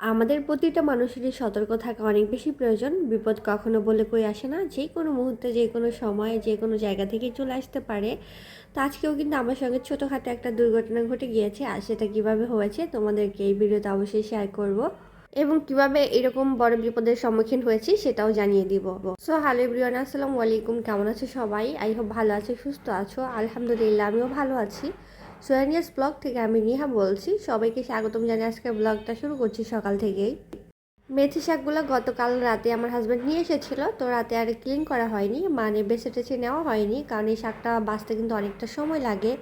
আমাদের প্রতিটা মানুষেরই সতর্ক থাকা অনেক বেশি প্রয়োজন। বিপদ কখনো বলে কই আসে না। যে কোনো মুহূর্তে, যে কোনো সময়ে, যে কোনো জায়গা থেকে চলে আসতে পারে। তো আজকেও কিন্তু আমার সঙ্গে ছোটোখাটো একটা দুর্ঘটনা ঘটে গিয়েছে। আর সেটা কীভাবে হয়েছে তোমাদেরকে এই ভিডিওতে অবশ্যই শেয়ার করব। এবং কীভাবে এরকম বড় বিপদের সম্মুখীন হয়েছি সেটাও জানিয়ে দিব। সো হ্যালো এভরিওয়ান আসসালামু আলাইকুম। কেমন আছো সবাই? আই হোপ ভালো আছো, সুস্থ আছো। আলহামদুলিল্লাহ, আমিও ভালো আছি। সোয়ানিয়াস ব্লগ থেকে আমি নিহা বলছি। সবাইকে স্বাগতম জানিয়ে আজকে ব্লগটা শুরু করছি সকাল থেকেই। মেথি শাকগুলো গতকাল রাতে আমার হাজব্যান্ড নিয়ে এসেছিল, তো রাতে আর ক্লিন করা হয়নি মানে বেছে টেছে নেওয়া হয়নি, কারণ এই শাকটা বাঁচতে কিন্তু অনেকটা সময় লাগে।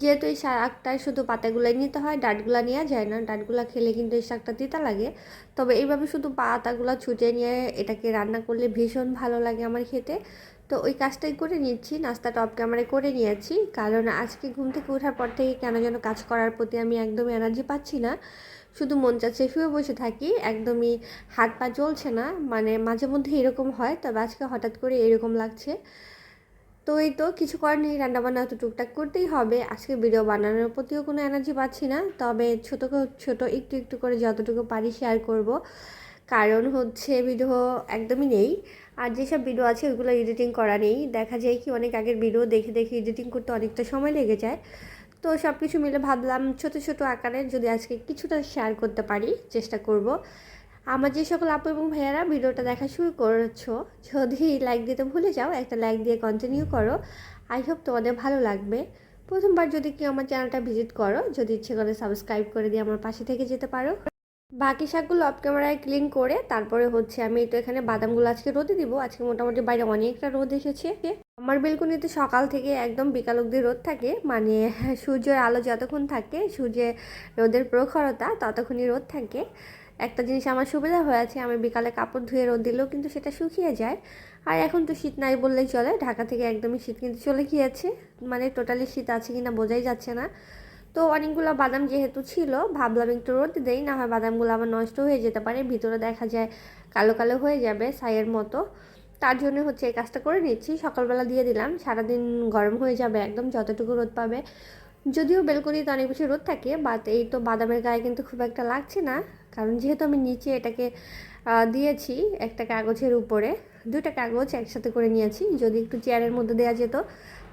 যেহেতু এই শাকটায় শুধু পাতাগুলোই নিতে হয়, ডাটগুলো নেওয়া যায় না, ডাটগুলো খেলে কিন্তু এই শাকটা দিতে লাগে। তবে এইভাবে শুধু পাতাগুলো ছুটে নিয়ে এটাকে রান্না করলে ভীষণ ভালো লাগে আমার খেতে। তো ওই কাজটাই করে নিচ্ছি নাস্তাটা অফ ক্যামেরায় করে নিয়েছি। কারণ আজকে ঘুম থেকে ওঠার পর থেকে কেন যেন কাজ করার প্রতি আমি একদমই এনার্জি পাচ্ছি না। শুধু মন চাচ্ছে শুয়ে বসে থাকি, একদমই হাত পা চলছে না মানে মাঝে মধ্যে এরকম হয়, তবে আজকে হঠাৎ করে এরকম লাগছে। তো এই তো কিছু করার নেই, রান্নাবান্না তো টুকটাক করতেই হবে। আজকে ভিডিও বানানোর প্রতিও কোনো এনার্জি পাচ্ছি না, তবে ছোটো ছোটো একটু একটু করে যতটুকু পারি শেয়ার করব। কারণ হচ্ছে ভিডিও একদমই নেই। আর যেসব ভিডিও আছে ওইগুলো এডিটিং করা নেই। দেখা যায় কি অনেক আগের ভিডিও দেখে দেখে এডিটিং করতে অনেকটা সময় লেগে যায়। তো সব কিছু মিলে ভাবলাম ছোট ছোট আকারে যদি আজকে কিছুটা শেয়ার করতে পারি, চেষ্টা করব। আমার যে সকল আপু এবং ভাইয়ারা ভিডিওটা দেখা শুরু করেছ, যদি লাইক দিতে ভুলে যাও, একটা লাইক দিয়ে কন্টিনিউ করো। আই হোপ তোমাদের ভালো লাগবে। প্রথমবার যদি কেউ আমার চ্যানেলটা ভিজিট করো, যদি ইচ্ছে করে সাবস্ক্রাইব করে দিয়ে আমার পাশে থেকে যেতে পারো। বাকি শাকগুলো অফ ক্যামেরায় ক্লিন করে তারপরে হচ্ছে আমি তো এখানে বাদামগুলো আজকে রোদে দিব। আজকে মোটামুটি বাইরে অনেকটা রোদ এসেছে। আমার বেলকনিতে সকাল থেকে একদম বিকাল অব্দি রোদ থাকে। মানে সূর্যের আলো যতক্ষণ থাকে, সূর্যের রোদের প্রখরতা ততক্ষণই রোদ থাকে। একটা জিনিস আমার সুবিধা হয়েছে, আমি বিকালে কাপড় ধুয়ে রোদ দিলেও কিন্তু সেটা শুকিয়ে যায়। আর এখন তো শীত নাই বললেই চলে। ঢাকা থেকে একদমই শীত কিন্তু চলে গিয়েছে। মানে টোটালি শীত আছে কিনা বোঝাই যাচ্ছে না। তো অনেকগুলো বাদাম যেহেতু ছিল, ভাবলাম একটু রোদে দেই, না হয় বাদামগুলো আবার নষ্ট হয়ে যেতে পারে, ভিতরে দেখা যায় কালো কালো হয়ে যাবে ছাইয়ের মতো। তার জন্য হচ্ছে এই কাজটা করে নিচ্ছি। সকালবেলা দিয়ে দিলাম, সারাদিন গরম হয়ে যাবে একদম, যতটুকু রোদ পাবে। যদিও বেলকনিতে অনেক বেশি রোদ থাকে বাট এই তো বাদামের গায়ে কিন্তু খুব একটা লাগছে না, কারণ যেহেতু আমি নিচে এটাকে দিয়েছি একটা কাগজের উপরে দুটা কাগজ একসাথে করে নিয়েছি। যদি একটু চেয়ারের মধ্যে দেওয়া যেত,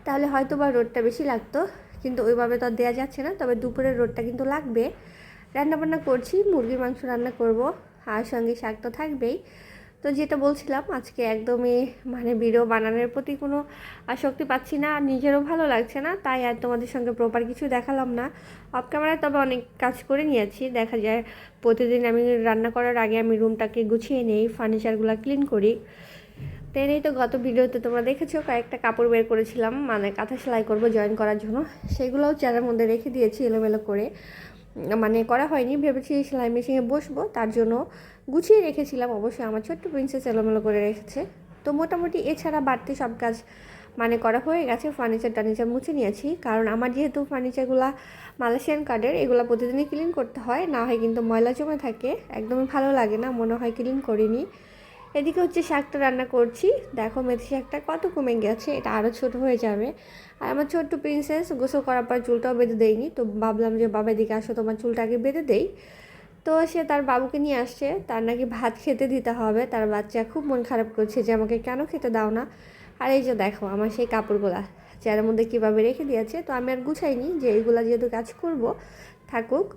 তাহলে হয়তো বা রোদটা বেশি লাগতো। কিন্তু ওইভাবে তো আর দেওয়া যাচ্ছে না। তবে দুপুরের রোদটা কিন্তু লাগবে। রান্নাবান্না করছি, মুরগির মাংস রান্না করব, আর সঙ্গে শাক তো থাকবেই। তো যেটা বলছিলাম, আজকে একদমই মানে ভিডিও বানানোর প্রতি কোনো আসক্তি পাচ্ছি না, আর নিজেরও ভালো লাগছে না, তাই আর তোমাদের সঙ্গে প্রপার কিছু দেখালাম না। অফ ক্যামেরায় তবে অনেক কাজ করে নিয়েছি। দেখা যায়, প্রতিদিন আমি রান্না করার আগে আমি রুমটাকে গুছিয়ে নেই ফার্নিচারগুলো ক্লিন করি। এই তো গত ভিডিওতে তোমরা দেখেছ, কয়েকটা কাপড় বের করেছিলাম মানে কাঁথা সেলাই করব জয়েন করার জন্য। সেগুলোও চেয়ারের মধ্যে রেখে দিয়েছি এলোমেলো করে। মানে করা হয়নি, ভেবেছি সেলাই মেশিনে বসবো, তার জন্য গুছিয়ে রেখেছিলাম। অবশ্যই আমার ছোট্ট প্রিন্সেস এলোমেলো করে রেখেছে। তো মোটামুটি এছাড়া বাড়তি সব কাজ মানে করা হয়ে গেছে ফার্নিচার টার্নিচার মুছে নিয়েছি। কারণ আমার যেহেতু ফার্নিচারগুলো মালয়েশিয়ান কার্ডের এগুলো প্রতিদিনই ক্লিন করতে হয়, না হয় কিন্তু ময়লা জমে থাকে, একদমই ভালো লাগে না, মনে হয় ক্লিন করিনি। এদিকে হচ্ছে শাকটা রান্না করছি। দেখো মেথি শাকটা কত কমে গেছে, এটা আরও ছোট হয়ে যাবে। আর আমার ছোট্ট প্রিন্সেস গোসল করার পর চুলটাও বেঁধে দেয়নি, তো ভাবলাম যে বাবা এদিকে আসো, তোমার চুলটাকে বেঁধে দেই। তো সে তার বাবুকে নিয়ে আসছে, তার নাকি ভাত খেতে দিতে হবে, তার বাচ্চা খুব মন খারাপ করছে যে আমাকে কেন খেতে দাও না। আর এই যে দেখো আমার সেই কাপড়গুলা, চেয়ারের মধ্যে কীভাবে রেখে দিয়েছে, তো আমি আর গুছাইনি যে এইগুলা যেহেতু কাজ করব থাকুক।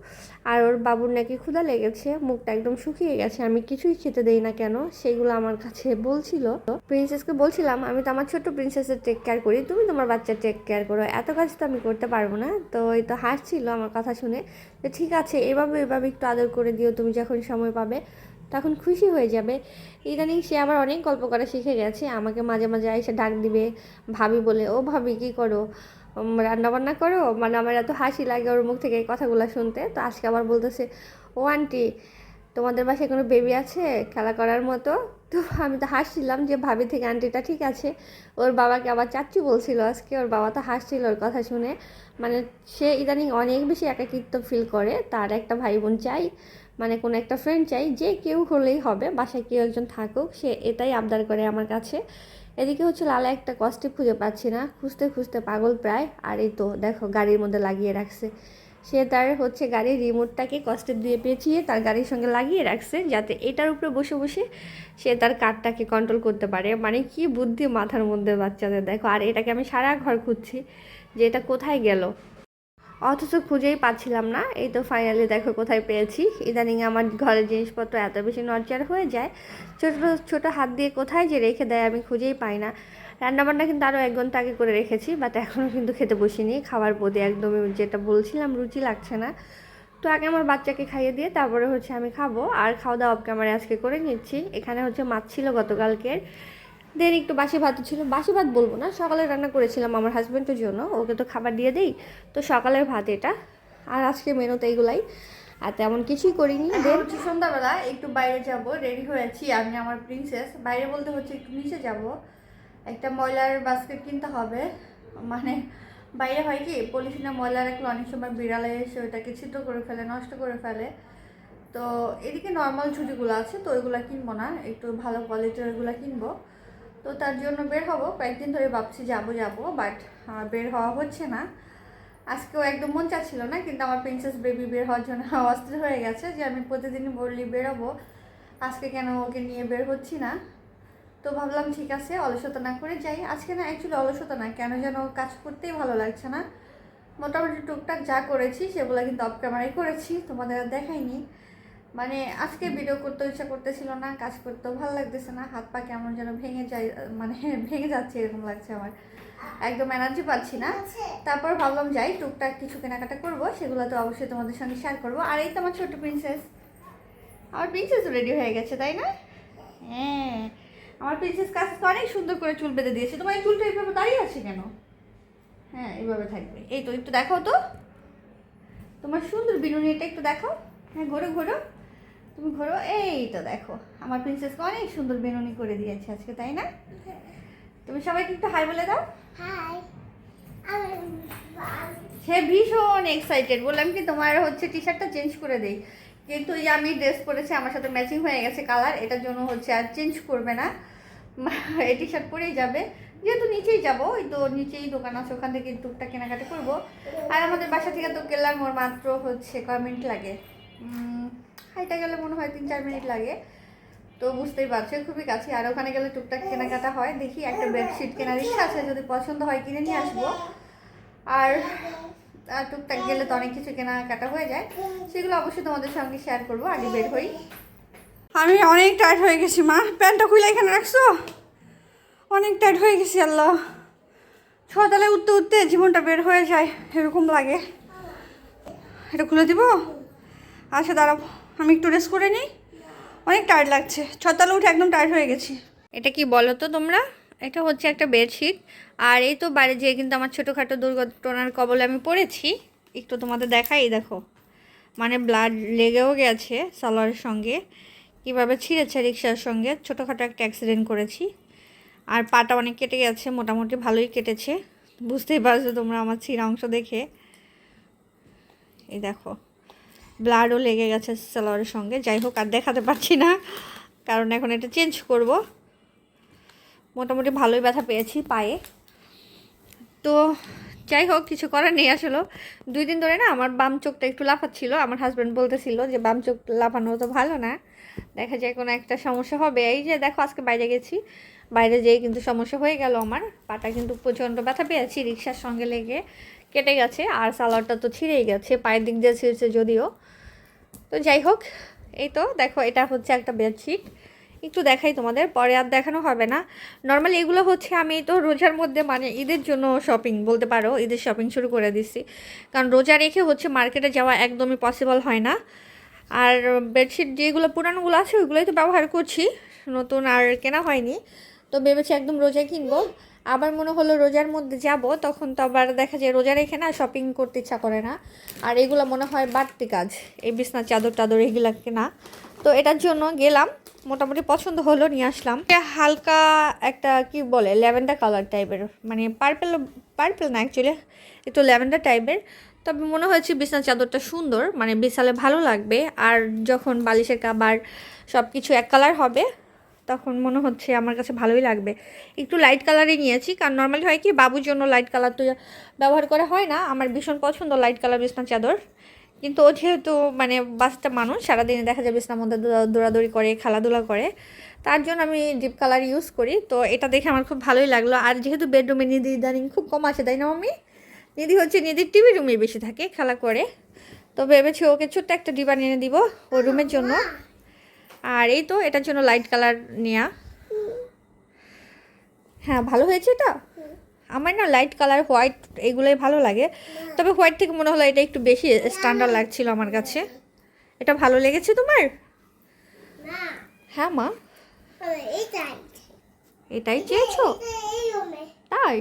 আর ওর বাবুর নাকি ক্ষুধা লেগেছে, মুখটা একদম শুকিয়ে গেছে, আমি কিছুই খেতে দেই না কেন? সেগুলো আমার কাছে বলছিল। প্রিন্সেসকে বলছিলাম, আমি তো আমার ছোট্ট প্রিন্সেসের টেক কেয়ার করি, তুমি তোমার বাচ্চার টেক কেয়ার করো, এত কাজ তো আমি করতে পারব না। তো এই তো হাসছিল আমার কথা শুনে, যে ঠিক আছে, এভাবে এভাবে একটু আদর করে দিও, তুমি যখন সময় পাবে, তখন খুশি হয়ে যাবে। ইদানিং সে আবার অনেক গল্প করা শিখে গেছে, আমাকে মাঝে মাঝে এসে ডাক দিবে, ভাবি বলে, ও ভাবি, কী করো? রান্নাবান্না করো? মানে আমার এত হাসি লাগে ওর মুখ থেকে এই কথাগুলো শুনতে। তো আজকে আবার বলতেছে, ও আন্টি, তোমাদের বাসায় কোনো বেবি আছে? খেলা করার মতো? তো আমি তো হাসছিলাম যে, ভাবি থেকে আন্টিটা ঠিক আছে। ওর বাবাকে আবার চাচ্চু বলছিল আজকে। ওর বাবা তো হাসছিল ওর কথা শুনে। মানে সে ইদানিং অনেক বেশি একাকিত্ব ফিল করে। তার একটা ভাই বোন চাই মানে কোনো একটা ফ্রেন্ড চাই। যে কেউ হলেই হবে, বাসায় কেউ একজন থাকুক, সে এটাই আবদার করে আমার কাছে। এদিকে হচ্ছে লালা একটা কষ্টে খুঁজে পাচ্ছি না, খুঁজতে খুঁজতে পাগল প্রায়। আর এই তো দেখো, গাড়ির মধ্যে লাগিয়ে রাখছে। সে তার হচ্ছে গাড়ির রিমোটটাকে কষ্টে দিয়ে পেঁচিয়ে তার গাড়ির সঙ্গে লাগিয়ে রাখছে, যাতে এটার উপরে বসে বসে সে তার কারটাকে কন্ট্রোল করতে পারে। মানে কি বুদ্ধি মাথার মধ্যে বাচ্চাদের, দেখো। আর এটাকে আমি সারা ঘর খুঁজছি যে এটা কোথায় গেল। অথচ খুঁজেই পাচ্ছিলাম না। এই তো ফাইনালি দেখো কোথায় পেয়েছি। ইদানিং আমার ঘরের জিনিসপত্র এত বেশি নড়চড় হয়ে যায়। ছোটো ছোটো হাত দিয়ে কোথায় যে রেখে দেয় আমি খুঁজেই পাই না। রান্নাবান্না কিন্তু আরও এক ঘণ্টা আগে করে রেখেছি বাট এখনও কিন্তু খেতে বসিনি। খাবার প্রতি একদমই যেটা বলছিলাম, রুচি লাগছে না। তো আগে আমার বাচ্চাকে খাইয়ে দিয়ে তারপরে হচ্ছে আমি খাব। আর খাওয়া দাওয়া ক্যামেরা আজকে করে নিচ্ছি। এখানে হচ্ছে মাছ ছিল গতকালকের। দেন একটু বাসি ভাতও ছিল। বাসি ভাত বলব না সকালে রান্না করেছিলাম আমার হাজব্যান্ডের জন্য ওকে তো খাবার দিয়ে দেই। তো সকালের ভাত এটা আর আজকে মেনুতে এইগুলাই আর তেমন কিছুই করিনি। দেন হচ্ছে সন্ধ্যাবেলা একটু বাইরে যাব রেডি হয়েছি আমি আমার প্রিন্সেস বাইরে বলতে হচ্ছে একটু নিচে যাব। একটা ময়লার বাস্কেট কিনতে হবে। মানে বাইরে হয় কি পলিথিনে ময়লা রাখলে অনেক সময় বিড়ালে এসে ওইটাকে ছিদ্র করে ফেলে নষ্ট করে ফেলে। তো এদিকে নর্মাল ছুটিগুলো আছে তো ওইগুলো কিনবো না। একটু ভালো কোয়ালিটির ওইগুলো কিনবো। তো তার জন্য বের হব। কয়েকদিন ধরে ভাবছি যাব যাব বাট বের হওয়া হচ্ছে না। আজকেও একদম মন চাচ্ছিল না, কিন্তু আমার প্রিন্সেস বেবি বের হওয়ার জন্য অস্থির হয়ে গেছে যে আমি প্রতিদিনই বললি বেরোবো। আজকে কেন ওকে নিয়ে বের হচ্ছি না? তো ভাবলাম ঠিক আছে, অলসতা না করে যাই। আজকে না অ্যাকচুয়ালি অলসতা না, কেন যেন কাজ করতেই ভালো লাগছে না। মোটামুটি টুকটাক যা করেছি সেগুলো কিন্তু অফ ক্যামেরায় করেছি, তোমাদের দেখাইনি। মানে আজকে ভিডিও করতে ইচ্ছা করতেছিল না, কাজ করতেও ভালো লাগতেছে না, হাত পা কেমন যেন ভেঙে যায় মানে ভেঙে যাচ্ছে এরকম লাগছে আমার। একদম এনার্জি পাচ্ছি না। তারপর ভাবলাম যাই, টুকটাক কিছু কেনাকাটা করব, সেগুলো তো অবশ্যই তোমাদের সঙ্গে শেয়ার করব। আর এই তো আমার ছোট প্রিন্সেস আমার প্রিন্সেস রেডি হয়ে গেছে, তাই না? হ্যাঁ। আমার প্রিন্সেস কাজ অনেক সুন্দর করে চুল বেঁধে দিয়েছে। তোমার এই চুলটা এইভাবে দাঁড়িয়ে আছে কেন? হ্যাঁ এইভাবে থাকবে। এই তো, একটু দেখাও তো। তোমার সুন্দর বিনুনিটা একটু দেখাও। হ্যাঁ ঘোরো ঘোরো। তুমি ঘোরো? এই তো দেখো আমার প্রিন্সেসকে অনেক সুন্দর বেনুনি করে দিয়েছে আজকে তাই না? তুমি সবাইকে একটু হাই বলে দাও। হাই সে ভীষণ এক্সাইটেড বললাম কি তোমার হচ্ছে টি শার্টটা চেঞ্জ করে দেই। কিন্তু এই আমি ড্রেস পরেছি আমার সাথে ম্যাচিং হয়ে গেছে কালার এটার জন্য হচ্ছে আর চেঞ্জ করবে না। এই টি শার্ট পরেই যাবে। যেহেতু নিচেই যাব ওই তো নিচেই দোকান আছে ওখান থেকে টুকটা কেনাকাটা করব। আর আমাদের বাসা থেকে তো গেলাম ওর মাত্র হচ্ছে কয় মিনিট লাগে? হাইটা গেলে মনে হয় তিন চার মিনিট লাগে। তো বুঝতেই পারছ, খুবই কাছে। আর ওখানে গেলে টুকটাক কেনাকাটা হয়। দেখি একটা বেডশিট কেনার ইচ্ছা আছে, যদি পছন্দ হয় কিনে নিয়ে আসব। আর টুকটাক গেলে তো অনেক কিছু কেনাকাটা হয়ে যায়। সেগুলো অবশ্যই তোমাদের সঙ্গে শেয়ার করব, আগে বের হই। আমি অনেক টায়ার্ড হয়ে গেছি, মা। প্যান্টটা খুলে এখানে রাখছো? অনেক টায়ার্ড হয়ে গেছি, আল্লাহ। ছতালে উঠতে উঠতে জীবনটা বের হয়ে যায়, এরকম লাগে। এটা খুলে দিব? আচ্ছা দাঁড়াবো আমি একটু রেস্ট করে নিই? অনেক টায়ার্ড লাগছে। ছতালে উঠে একদম টায়ার্ড হয়ে গেছি। এটা কি বলো তো তোমরা? এটা হচ্ছে একটা বেডশিট আর এই তো বাইরে যেয়ে কিন্তু আমার ছোটোখাটো দুর্ঘটনার কবলে আমি পড়েছি। একটু তোমাদের দেখাই দেখো। মানে ব্লাড লেগেও গেছে সালোয়ারের সঙ্গে। কীভাবে ছিঁড়েছে রিক্সার সঙ্গে। ছোটোখাটো একটা অ্যাক্সিডেন্ট করেছি। আর পাটা অনেক কেটে গেছে, মোটামুটি ভালোই কেটেছে। বুঝতেই পারছ তোমরা আমার ছিঁড়া অংশ দেখে। এই দেখো। ব্লাডও লেগে গেছে সালোয়ারের সঙ্গে। যাই হোক, আর দেখাতে পারছি না, কারণ এখন এটা চেঞ্জ করব। মোটামুটি ভালোই ব্যথা পেয়েছি পায়ে। তো যাই হোক, কিছু করার নেই আসলে। দুই দিন ধরে না আমার বাম চোখটা একটু লাফাচ্ছিল। আমার হাজব্যান্ড বলতেছিল যে, বাম চোখ লাফানো তো ভালো না। দেখা যায় কোনো একটা সমস্যা হবে। এই যে দেখো, আজকে বাইরে গেছি। বাইরে যেয়ে কিন্তু সমস্যা হয়ে গেল আমার। পাটা কিন্তু প্রচণ্ড ব্যথা পেয়েছি রিক্সার সঙ্গে লেগে। কেটে গেছে আর সালোয়ারটা তো ছিঁড়েই গেছে, পায়ের দিক দিয়ে ছিঁড়ছে যদিও। তো যাই হোক, এই তো দেখো, এটা হচ্ছে একটা বেডশিট একটু দেখাই তোমাদের, পরে আর দেখানো হবে না। নর্মালি এগুলো হচ্ছে আমি তো রোজার মধ্যে মানে ঈদের জন্য শপিং বলতে পারো, ঈদের শপিং শুরু করে দিচ্ছি কারণ রোজা রেখে হচ্ছে মার্কেটে যাওয়া একদমই পসিবল হয় না। আর বেডশিট যেগুলো পুরানোগুলো আছে, ওইগুলোই তো ব্যবহার করছি। নতুন আর কেনা হয়নি। তো ভেবেছি একদম রোজায় কিনবো। আবার মনে হলো রোজার মধ্যে যাব, তখন তো আবার দেখা যায় রোজা রেখে না শপিং করতে ইচ্ছা করে না। আর এগুলো মনে হয় বাড়তি কাজ, এই বিছনা, চাদর টাদর এগুলো কেনা। তো এটার জন্য গেলাম, মোটামুটি পছন্দ হলো, নিয়ে আসলাম। হালকা একটা কি বলে, ল্যাভেন্ডার কালার টাইপের মানে পার্পেল পার্পেল না অ্যাকচুয়ালি একটু ল্যাভেন্ডার টাইপের। তবে মনে হয়েছে বিছানার চাদরটা সুন্দর মানে বিছালে ভালো লাগবে। আর যখন বালিশের কাবার সব কিছু এক কালার হবে তখন মনে হচ্ছে আমার কাছে ভালোই লাগবে। একটু লাইট কালারই নিয়েছি, কারণ নর্মালি হয় কি বাবুর জন্য লাইট কালার তো ব্যবহার করা হয় না। আমার ভীষণ পছন্দ লাইট কালার বিছনা চাদর। কিন্তু ও যেহেতু মানে বাচ্চা মানুষ, সারাদিনে দেখা যায় বিছনার মধ্যে দৌড়াদৌড়ি করে, খেলাধুলা করে। তার জন্য আমি ডিপ কালার ইউজ করি। তো এটা দেখে আমার খুব ভালোই লাগল। আর যেহেতু বেডরুমে নিধি ইদানিং খুব কম আছে, তাই না মাম্মি? নিধি হচ্ছে নিধির টিভি রুমে বেশি থাকে, খেলা করে। তো ভেবেছি ওকে ছোট্ট একটা ডিবা এনে দিব ওর রুমের জন্য। আর এই তো, এটার জন্য লাইট কালার নেওয়া হ্যাঁ ভালো হয়েছে এটা? আমার না লাইট কালার হোয়াইট এগুলোই ভালো লাগে। তবে হোয়াইট থেকে মনে হলো এটা একটু বেশি স্ট্যান্ডার্ড লাগছিল আমার কাছে। এটা ভালো লেগেছে তোমার? হ্যাঁ মা। এটাই চেয়েছো? তাই?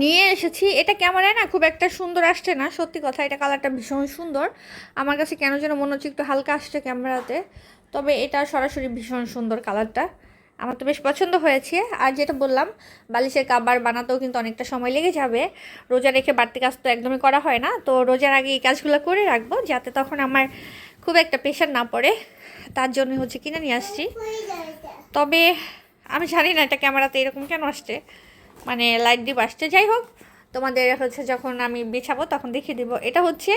নিয়ে এসেছি। এটা ক্যামেরায় না খুব একটা সুন্দর আসছে না, সত্যি কথা। এটা কালারটা ভীষণ সুন্দর। আমার কাছে কেন যেন মনে হচ্ছে একটু হালকা আসছে ক্যামেরাতে তবে এটা সরাসরি ভীষণ সুন্দর কালারটা। আমার তো বেশ পছন্দ হয়েছে। আর যেটা বললাম, বালিশের কাবার বানাতেও কিন্তু অনেকটা সময় লেগে যাবে। রোজা রেখে বাড়তি কাজ তো একদমই করা হয় না। তো রোজার আগে এই কাজগুলো করে রাখব, যাতে তখন আমার খুব একটা প্রেশার না পড়ে। তার জন্য হচ্ছে কিনে নিয়ে আসছি। তবে আমি জানি না এটা ক্যামেরাতে এরকম কেন আসছে। মানে লাইট ডিপ আসছে। যাই হোক, তোমাদের হচ্ছে যখন আমি বিছাবো তখন দেখিয়ে দিব। এটা হচ্ছে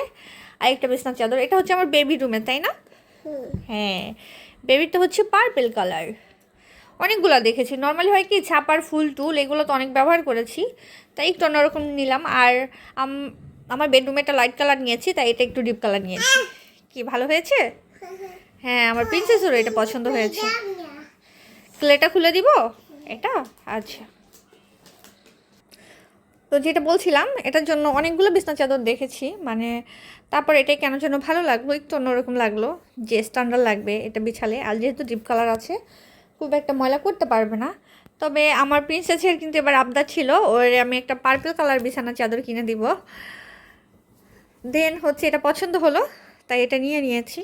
আরেকটা বিছনার চাদর। এটা হচ্ছে আমার বেবি রুমে তাই না? হ্যাঁ বেবিটা হচ্ছে পার্পেল কালার অনেকগুলো দেখেছি। নর্মালি হয় কি ছাপার ফুল টুল এগুলো তো অনেক ব্যবহার করেছি। তাই একটু অন্যরকম নিলাম। আর আমার বেডরুমে একটা লাইট কালার নিয়েছি তাই এটা একটু ডিপ কালার নিয়েছি। কি ভালো হয়েছে? হ্যাঁ আমার প্রিন্সেসেরও এটা পছন্দ হয়েছে। ক্লেটা খুলে দিব? এটা? আচ্ছা। তো যেটা বলছিলাম, এটার জন্য অনেকগুলো বিছনা চাদর দেখেছি মানে তারপর এটাই কেন যেন ভালো লাগল, একটু অন্যরকম লাগল, যে স্ট্যান্ডার্ড লাগবে এটা বিছালে। আর যেহেতু ডিপ কালার আছে, খুব একটা ময়লা করতে পারবে না। তবে আমার প্রিন্সেসের কিন্তু এবার আবদার ছিল, ওর আমি একটা পার্পল কালার বিছানা চাদর কিনে দিব। দেন হচ্ছে এটা পছন্দ হলো, তাই এটা নিয়ে নিয়েছি।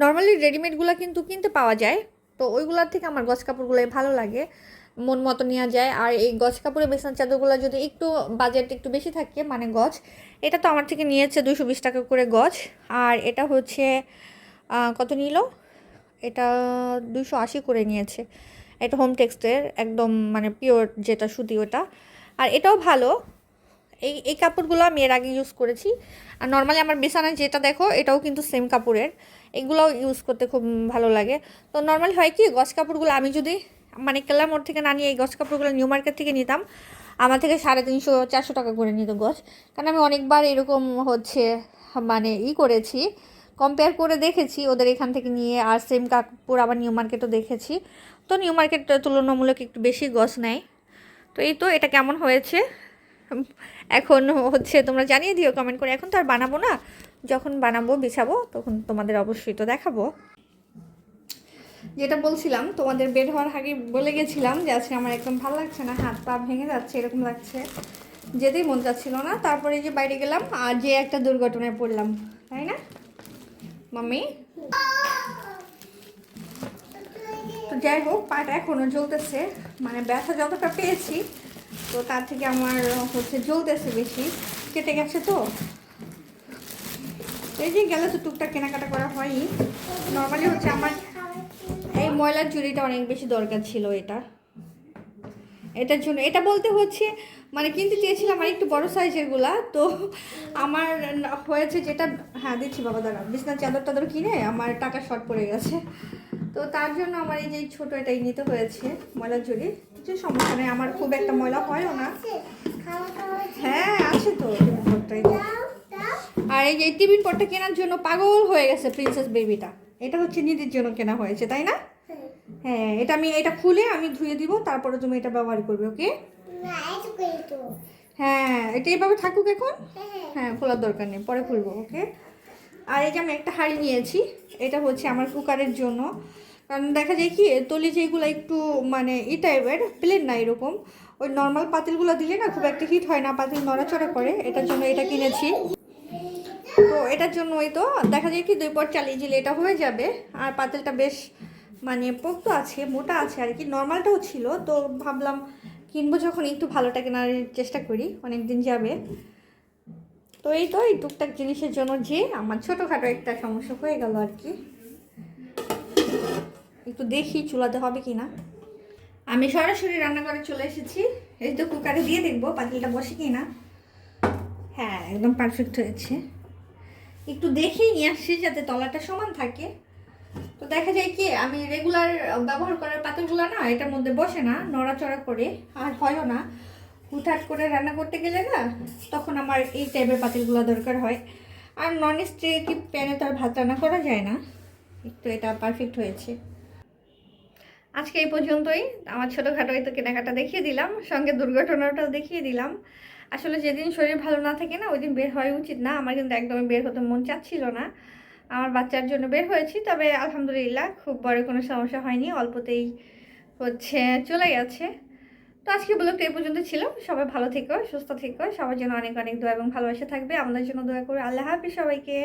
নর্মালি রেডিমেডগুলো কিন্তু কিনতে পাওয়া যায়, তো ওইগুলোর থেকে আমার গছ কাপড়গুলোই ভালো লাগে। মন মতো নেওয়া যায়। আর এই গছ কাপড়ের বিছানার চাদরগুলো যদি একটু বাজেট একটু বেশি থাকে মানে গছ, এটা তো আমার থেকে নিয়েছে দুশো বিশ টাকা করে গছ। আর এটা হচ্ছে কত নিল? এটা দুশো আশি করে নিয়েছে। এটা হোম টেক্সটের একদম মানে পিওর যেটা সুতি ওটা। আর এটাও ভালো। এই এই কাপড়গুলো আমি এর আগে ইউজ করেছি। আর নর্মালি আমার বিছানায় যেটা দেখো, এটাও কিন্তু সেম কাপড়ের। এগুলোও ইউজ করতে খুব ভালো লাগে। তো নর্মালি হয় কি, গছ কাপড়গুলো আমি যদি মানে কেলাম ওর থেকে না নিয়ে এই গছ কাপড়গুলো নিউ মার্কেট থেকে নিতাম। আমার থেকে সাড়ে তিনশো, চারশো টাকা করে নিত গছ। কারণ আমি অনেকবার এরকম হচ্ছে মানে ই করেছি কম্পেয়ার করে দেখেছি ওদের এখান থেকে নিয়ে। আর সেম কাপড় আবার নিউ মার্কেটও দেখেছি। তো নিউ মার্কেট তুলনামূলক একটু বেশি গছ নেয়। তো এই তো এটা কেমন হয়েছে? এখন হচ্ছে তোমরা জানিয়ে দিও কমেন্ট করে। এখন তো আর বানাবো না। যখন বানাবো, বিছাবো, তখন তোমাদের অবশ্যই তো দেখাবো। যেটা বলছিলাম, তোমাদের বের হওয়ার আগে বলে গেছিলাম যে আজকে আমার একদম ভালো লাগছে না, হাত পা ভেঙে যাচ্ছে, এরকম লাগছে। যেতেই মন যাচ্ছিল না, তারপরে যে বাইরে গেলাম, আর যে একটা দুর্ঘটনায় পড়লাম, তাই না? মাম্মি? তো যাই হোক, পাটা এখনও জ্বলতেছে মানে ব্যথা যতটা পেয়েছি, তো তার থেকে আমার হচ্ছে জ্বলতেছে বেশি। কেটে গেছে তো? এই যে গেলে তো টুকটাক কেনাকাটা করা হয়ই। নর্মালি হচ্ছে আমার ময়লার ঝুড়িটা অনেক বেশি দরকার ছিল এটা। এটার জন্য, এটা বলতে হচ্ছে মানে কিনতে চেয়েছিলাম আর একটু বড় সাইজেরগুলা তো আমার হয়েছে যেটা হ্যাঁ দিচ্ছি বাবা, দাঁড়া, বিছনার চাদর টাদর কিনে, আমার টাকা শর্ট পড়ে গেছে। তো তার জন্য আমার এই যে ছোট এটাই নিতে হয়েছে, ময়লার ঝুড়ি। কিছু সমস্যা নেই, আমার খুব একটা ময়লা হয়ও না। হ্যাঁ আছে তো আর এই যে টিফিন পটটা কেনার জন্য পাগল হয়ে গেছে প্রিন্সেস বেবিটা এটা হচ্ছে নিধির জন্য কেনা হয়েছে, তাই না? হ্যাঁ এটা আমি, এটা খুলে আমি ধুয়ে দিব, তারপরে তুমি এটা ব্যবহার করবে, ওকে? হ্যাঁ এটা এইভাবে থাকুক এখন? হ্যাঁ হ্যাঁ খোলার দরকার নেই, পরে খুলবো, ওকে? আর এই যে আমি একটা হাঁড়ি নিয়েছি, এটা হচ্ছে আমার কুকারের জন্য। কারণ দেখা যায় কি, তলি যেগুলো একটু মানে ই টাইপের প্লেন না এরকম, ওই নর্মাল পাতিলগুলো দিলে না খুব একটা হিট হয় না, পাতিল নড়াচড়া করে, এটার জন্য এটা কিনেছি। তো এটার জন্য ওই তো, দেখা যায় কি দুই পর চালিয়ে দিলে এটা হয়ে যাবে, আর পাতিলটা বেশ মানে পোক্ত আছে, মোটা আছে আর কি, নর্মালটাও ছিল, তো ভাবলাম কিনবো যখন একটু ভালোটা কেনার চেষ্টা করি অনেক দিন যাবে। তো এই তো, এই টুকটাক জিনিসের জন্য যে আমার ছোটোখাটো একটা সমস্যা হয়ে গেল আর কি। একটু দেখি চুলাতে হবে কি না। আমি সরাসরি রান্নাঘরে চলে এসেছি, এই তো কুকারে দিয়ে দেখব পাতিলটা বসে কি না। হ্যাঁ একদম পারফেক্ট হয়েছে। একটু দেখেই নিয়ে আসছি যাতে তলাটা সমান থাকে। তো দেখা যায় কি, আমি রেগুলার ব্যবহার করার পাতিলগুলো না এটার মধ্যে বসে না, নড়াচড়া করে, আর হয়ও না। হুটহাট করে রান্না করতে গেলে না, তখন আমার এই টাইপের পাতিলগুলো দরকার হয়। আর নন স্টিক প্যানে তো আর ভাত রান্না করা যায় না, একটু এটা পারফেক্ট হয়েছে। আজকে এই পর্যন্তই, আমার ছোটোখাটো তো কেনাকাটা দেখিয়ে দিলাম, সঙ্গে দুর্ঘটনাটাও দেখিয়ে দিলাম। আসলে যেদিন শরীর ভালো না থাকে না, ওই দিন বের হওয়া উচিত না, আমার কিন্তু একদমই বের হতে মন চাচ্ছিল না। আমার বাচ্চার জন্য বের হয়েছি, তবে আলহামদুলিল্লাহ খুব বড় কোনো সমস্যা হয়নি, অল্পতেই হচ্ছে চলে গেছে। তো আজকে ব্লগটা এই পর্যন্ত ছিল, সবাই ভালো থেকো, সুস্থ থেকো, সবার জন্য অনেক অনেক দোয়া এবং ভালোবাসা থাকবে। আমাদের জন্য দোয়া করে, আল্লাহ হাফিজ সবাইকে।